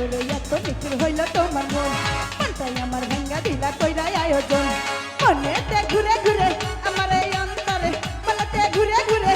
হলো এত বিক্রি হইল তোমার মন। মনটাই আমার ভাঙ্গা দিলা কইরা আয়োজন। মনেতে ঘুরে ঘুরে, আমার এই অন্তরে বলতে ঘুরে ঘুরে।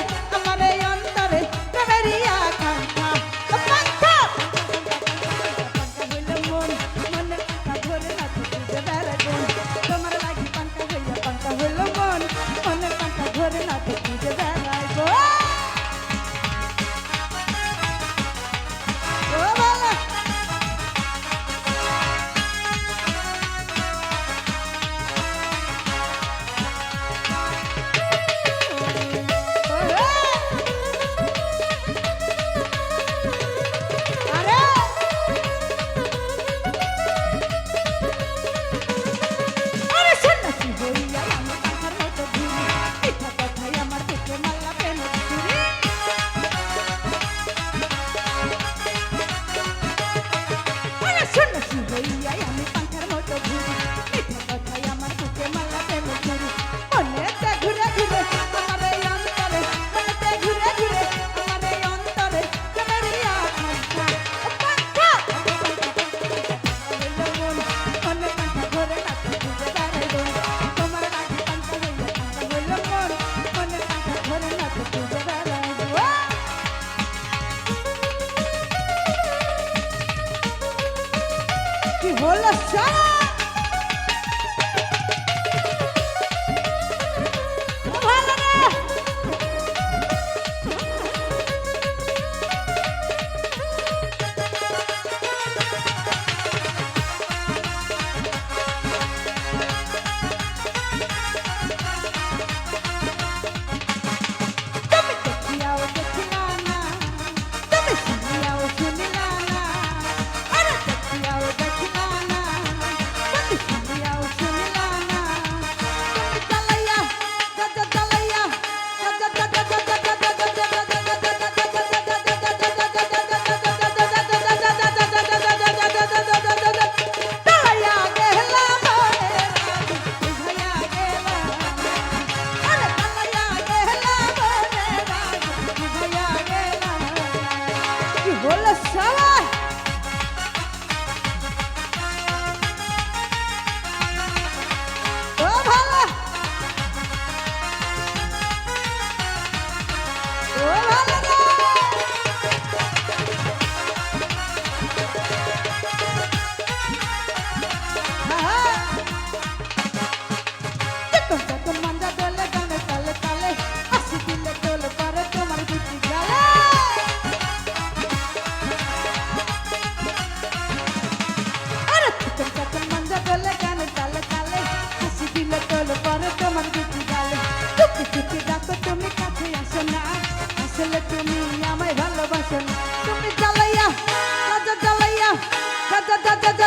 Let's!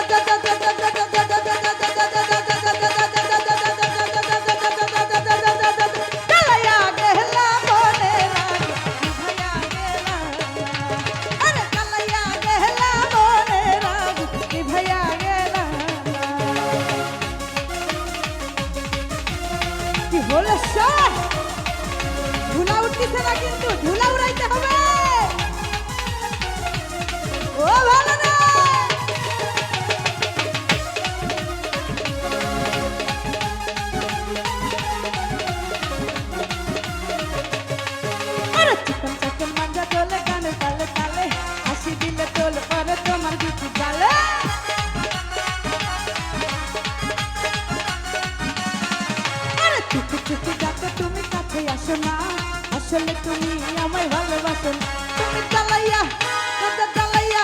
da da da da আমায় ভালোবাসেন। তুমি চালাইয়া চালাইয়া